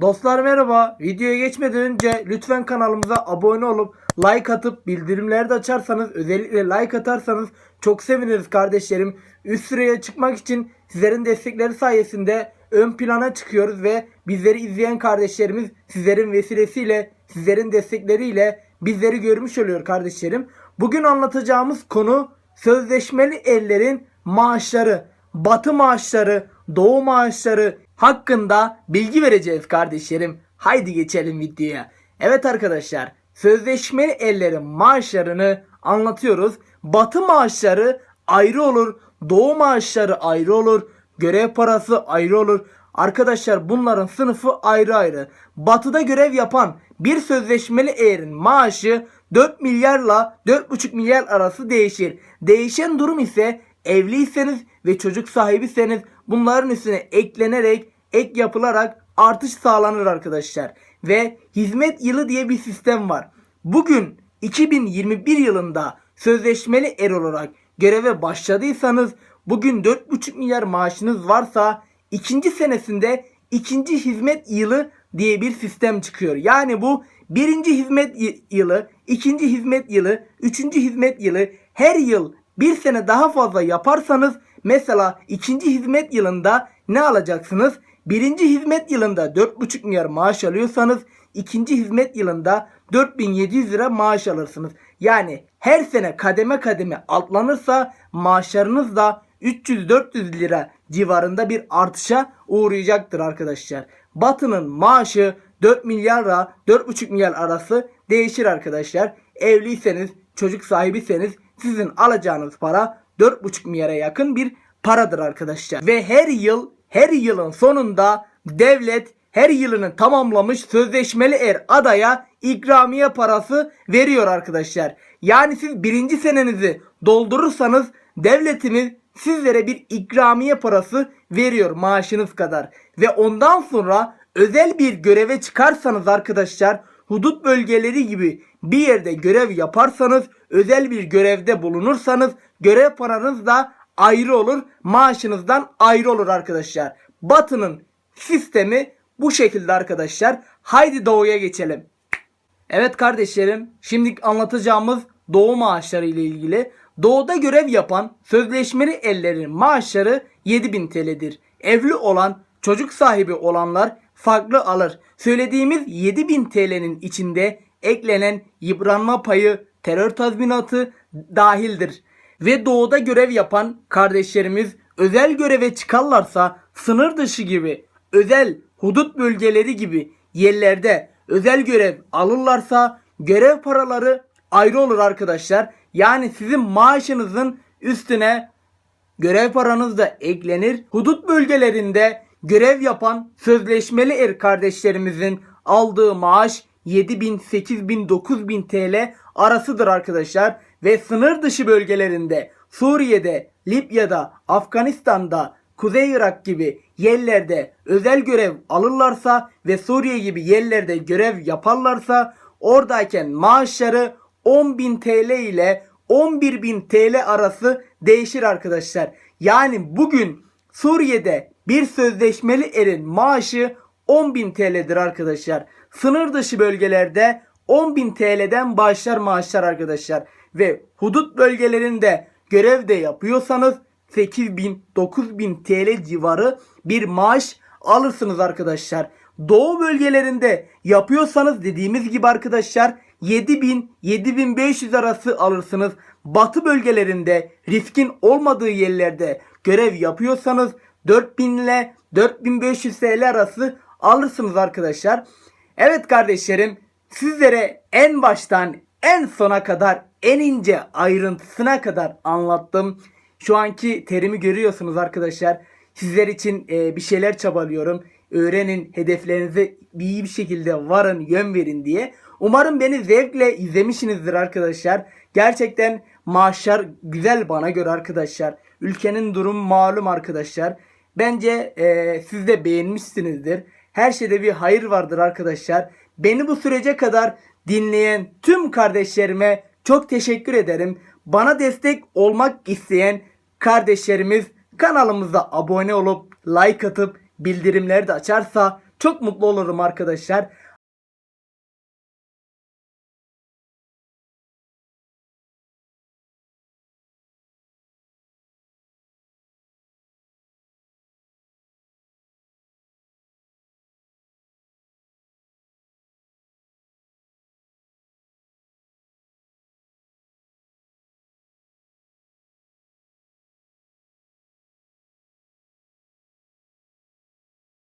Dostlar merhaba. Videoya geçmeden önce lütfen kanalımıza abone olup like atıp bildirimleri de açarsanız özellikle like atarsanız çok seviniriz kardeşlerim. Üst sıraya çıkmak için sizlerin destekleri sayesinde ön plana çıkıyoruz ve bizleri izleyen kardeşlerimiz sizlerin vesilesiyle sizlerin destekleriyle bizleri görmüş oluyor kardeşlerim. Bugün anlatacağımız konu sözleşmeli ellerin maaşları, batı maaşları, doğu maaşları hakkında bilgi vereceğiz kardeşlerim. Haydi geçelim videoya. Evet arkadaşlar, sözleşmeli ellerin maaşlarını anlatıyoruz. Batı maaşları ayrı olur, doğu maaşları ayrı olur, görev parası ayrı olur. Arkadaşlar bunların sınıfı ayrı ayrı. Batıda görev yapan bir sözleşmeli eğerin maaşı 4 milyarla 4,5 milyar arası değişir. Değişen durum ise evliyseniz ve çocuk sahibiyseniz bunların üstüne eklenerek ek yapılarak artış sağlanır arkadaşlar. Ve hizmet yılı diye bir sistem var. Bugün 2021 yılında sözleşmeli er olarak göreve başladıysanız bugün 4,5 milyar maaşınız varsa ikinci senesinde ikinci hizmet yılı diye bir sistem çıkıyor. Yani bu birinci hizmet yılı, ikinci hizmet yılı, üçüncü hizmet yılı her yıl bir sene daha fazla yaparsanız mesela ikinci hizmet yılında ne alacaksınız? Birinci hizmet yılında 4,5 milyar maaş alıyorsanız ikinci hizmet yılında 4700 lira maaş alırsınız. Yani her sene kademe kademe atlanırsa maaşlarınız da 300-400 lira civarında bir artışa uğrayacaktır arkadaşlar. Batı'nın maaşı 4 milyarla 4,5 milyar arası değişir arkadaşlar. Evliyseniz, çocuk sahibiyseniz sizin alacağınız para 4,5 milyara yakın bir paradır arkadaşlar. Ve her yıl her yılın sonunda devlet her yılını tamamlamış sözleşmeli er adaya ikramiye parası veriyor arkadaşlar. Yani siz birinci senenizi doldurursanız devletimiz sizlere bir ikramiye parası veriyor maaşınız kadar. Ve ondan sonra özel bir göreve çıkarsanız arkadaşlar hudut bölgeleri gibi bir yerde görev yaparsanız özel bir görevde bulunursanız görev paranız da ayrı olur maaşınızdan ayrı olur arkadaşlar. Batı'nın sistemi bu şekilde arkadaşlar. Haydi doğuya geçelim. Evet kardeşlerim, şimdi anlatacağımız doğu maaşları ile ilgili. Doğuda görev yapan sözleşmeli ellerin maaşları 7000 TL'dir. Evli olan, çocuk sahibi olanlar farklı alır. Söylediğimiz 7000 TL'nin içinde eklenen yıpranma payı, terör tazminatı dahildir. Ve doğuda görev yapan kardeşlerimiz özel göreve çıkarlarsa sınır dışı gibi özel hudut bölgeleri gibi yerlerde özel görev alırlarsa görev paraları ayrı olur arkadaşlar. Yani sizin maaşınızın üstüne görev paranız da eklenir. Hudut bölgelerinde görev yapan sözleşmeli er kardeşlerimizin aldığı maaş 7000, 8000, 9000 TL arasıdır arkadaşlar. Ve sınır dışı bölgelerinde Suriye'de, Libya'da, Afganistan'da, Kuzey Irak gibi yerlerde özel görev alırlarsa ve Suriye gibi yerlerde görev yaparlarsa oradayken maaşları 10.000 TL ile 11.000 TL arası değişir arkadaşlar. Yani bugün Suriye'de bir sözleşmeli erin maaşı 10.000 TL'dir arkadaşlar. Sınır dışı bölgelerde 10.000 TL'den başlar maaşlar arkadaşlar. Ve hudut bölgelerinde görev de yapıyorsanız 8000 9000 TL civarı bir maaş alırsınız arkadaşlar. Doğu bölgelerinde yapıyorsanız dediğimiz gibi arkadaşlar 7000 7500 arası alırsınız. Batı bölgelerinde riskin olmadığı yerlerde görev yapıyorsanız 4000 ile 4500 TL arası alırsınız arkadaşlar. Evet kardeşlerim sizlere en baştan en sona kadar en ince ayrıntısına kadar anlattım. Şu anki terimi görüyorsunuz arkadaşlar. Sizler için e, bir şeyler çabalıyorum. Öğrenin, hedeflerinize iyi bir şekilde varın, yön verin diye. Umarım beni zevkle izlemişsinizdir arkadaşlar. Gerçekten maaşlar güzel bana göre arkadaşlar. Ülkenin durumu malum arkadaşlar. Bence e, siz de beğenmişsinizdir. Her şeyde bir hayır vardır arkadaşlar. Beni bu sürece kadar dinleyen tüm kardeşlerime çok teşekkür ederim. Bana destek olmak isteyen kardeşlerimiz kanalımıza abone olup like atıp bildirimleri de açarsa çok mutlu olurum arkadaşlar.